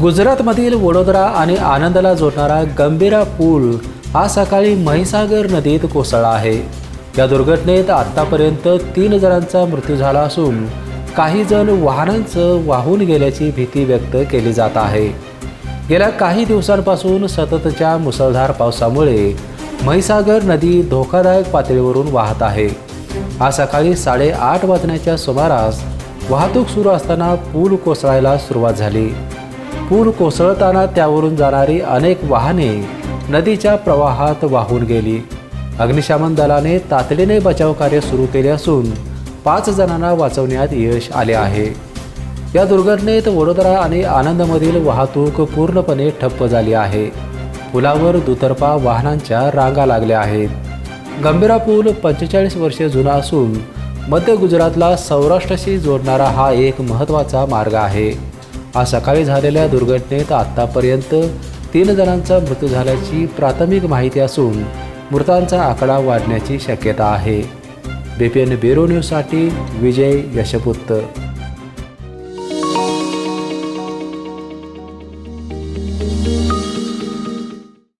गुजरातमधील वडोदरा आणि आनंदला जोडणारा गंभीरा पूल आज सकाळी म्हैसागर नदीत कोसळला आहे. या दुर्घटनेत आत्तापर्यंत तीन जणांचा मृत्यू झाला असून काही जण वाहनांचं वाहून गेल्याची भीती व्यक्त केली जात आहे. गेल्या काही दिवसांपासून सततच्या मुसळधार पावसामुळे म्हैसागर नदी धोकादायक पातळीवरून वाहत आहे. आज सकाळी साडेआठ वाजण्याच्या सुमारास वाहतूक सुरू असताना पूल कोसळायला सुरुवात झाली. पूल कोसळताना त्यावरून जाणारी अनेक वाहने नदीच्या प्रवाहात वाहून गेली. अग्निशमन दलाने तातडीने बचाव कार्य सुरू केले असून पाच जणांना वाचवण्यात यश आले आहे. या दुर्घटनेत वडोदरा आणि आनंदमधील वाहतूक पूर्णपणे ठप्प झाली आहे. पुलावर दुतर्फा वाहनांच्या रांगा लागल्या आहेत. गंभीरा पूल पंचेचाळीस वर्षे जुना असून मध्य गुजरातला सौराष्ट्राशी जोडणारा हा एक महत्त्वाचा मार्ग आहे. आज सकाळी झालेल्या दुर्घटनेत आत्तापर्यंत तीन जणांचा मृत्यू झाल्याची प्राथमिक माहिती असून मृतांचा आकडा वाढण्याची शक्यता आहे. बीपीएन ब्युरो न्यूजसाठी विजय यशपुत्र